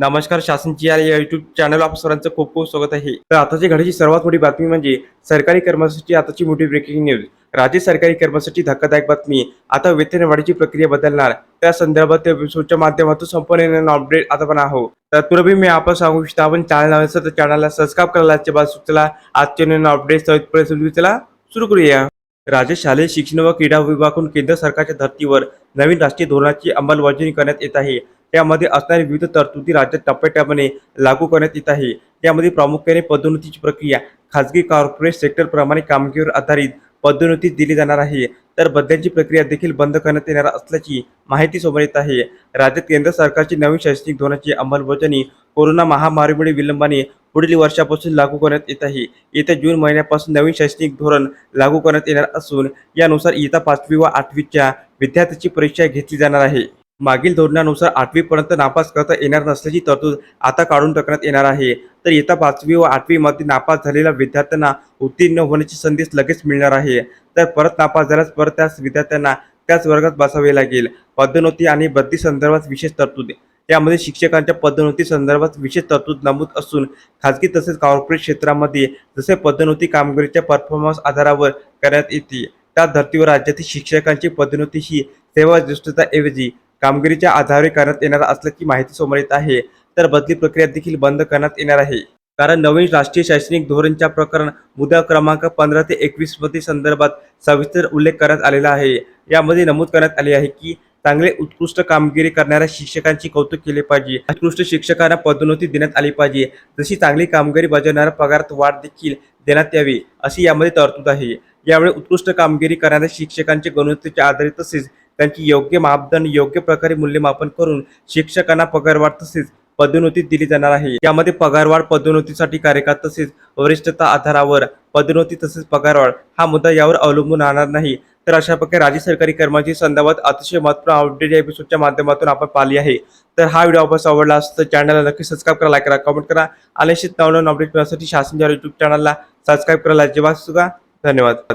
नमस्कार शासनची या YouTube channel आप सर्वांचं खूप खूप स्वागत आहे. तर आताची घडीची सर्वात मोठी बातमी म्हणजे सरकारी कर्मचाऱ्यांची आताची मोठी ब्रेकिंग न्यूज राज्य सरकारी कर्मचाऱ्यांची धक्कादायक बातमी. आता वेतनवाढीची प्रक्रिया बदलणार. त्या संदर्भात त्या एपिसोडच्या माध्यमातून संपूर्ण अपडेट आता पण आहो तर तत्पूर्वी मी आपण सांगू इच्छितो आपण चॅनल नव्हे तर चॅनलला सबस्क्राईब करायला बाद सुचला आजचे नवीन अपडेट सवितपणे चला. सुरू करूया. राज्य शालेय शिक्षण व क्रीडा विभागाकडून केंद्र सरकारच्या धर्तीवर नवीन राष्ट्रीय धोरणाची अंमलबजावणी करण्यात येत आहे. त्यामध्ये असणारी विविध तरतुदी राज्यात टप्प्याटप्प्याने लागू करण्यात येत आहे. यामध्ये प्रामुख्याने पदोन्नतीची प्रक्रिया खाजगी कॉर्पोरेट सेक्टरप्रमाणे कामगिरीवर आधारित पदोन्नती दिली जाणार आहे. तर बदल्यांची प्रक्रिया देखील बंद करण्यात येणार असल्याची माहिती समोर येत आहे. राज्यात केंद्र सरकारची नवीन शैक्षणिक धोरणाची अंमलबजावणी कोरोना महामारीमुळे विलंबाने पुढील वर्षापासून लागू करण्यात येत आहे. येत्या जून महिन्यापासून नवीन शैक्षणिक धोरण लागू करण्यात येणार असून यानुसार इयत्ता पाचवी व आठवीच्या विद्यार्थ्यांची परीक्षा घेतली जाणार आहे. मागील धोरणानुसार आठवीपर्यंत नापास करता येणार नसल्याची तरतूद आता काढून टाकण्यात येणार आहे. तर येत्या पाचवी व आठवीमध्ये नापास झालेल्या विद्यार्थ्यांना उत्तीर्ण होण्याची संधी लगेच मिळणार आहे. तर परत नापास झाल्यास परत त्याच विद्यार्थ्यांना त्याच वर्गात बसावे लागेल. पदोन्नती आणि बदली संदर्भात विशेष तरतूद. यामध्ये शिक्षकांच्या पदोन्नती संदर्भात विशेष तरतूद नमूद असून खाजगी तसेच कॉर्पोरेट क्षेत्रामध्ये जसे पदोन्नती कामगिरीच्या परफॉर्मन्स आधारावर करण्यात येते त्या धर्तीवर राज्यातील शिक्षकांची पदोन्नती ही सेवा कामगिरीच्या आधारे करण्यात येणार असल्याची माहिती समोर येत आहे. तर बदली प्रक्रिया देखील बंद करण्यात येणार आहे. कारण नवीन राष्ट्रीय शैक्षणिक धोरणच्या प्रकरण मुद्दा क्रमांक पंधरा ते एकवीसमध्ये संदर्भात सविस्तर उल्लेख करण्यात आलेला आहे. यामध्ये नमूद करण्यात आले आहे की चांगले उत्कृष्ट कामगिरी करणाऱ्या शिक्षकांची कौतुक केले पाहिजे. उत्कृष्ट शिक्षकांना पदोन्नती देण्यात आली पाहिजे. जशी चांगली कामगिरी बजावणाऱ्या पगारात वाढ देखील देण्यात यावी अशी यामध्ये तरतूद आहे. यावेळी उत्कृष्ट कामगिरी करणाऱ्या शिक्षकांचे गुणवत्तेच्या आधारे तसेच त्यांची योग्य मापदंड योग्य प्रकारे मूल्यमापन करून शिक्षकांना पगारवाढ तसेच पदोन्नती दिली जाणार आहे. यामध्ये पगारवाढ पदोन्नतीसाठी कार्यकाळ तसेच वरिष्ठता आधारावर पदोन्नती तसेच पगारवाढ हा मुद्दा यावर अवलंबून राहणार नाही. तर अशा प्रकारे राज्य सरकारी कर्मचारी संदर्भात अतिशय महत्त्वपूर्ण अपडेट या एपिसोडच्या माध्यमातून आपण पाहिली आहे. तर हा व्हिडिओ आपण आवडला असतो तर चॅनलला नक्की सबस्क्राईब करा लाईक करा कमेंट करा आणि अशीच नवनवीन अपडेट मिळण्यासाठी शासन युट्यूब चॅनलला सबस्क्राईब करायला जेव्हा सुद्धा धन्यवाद.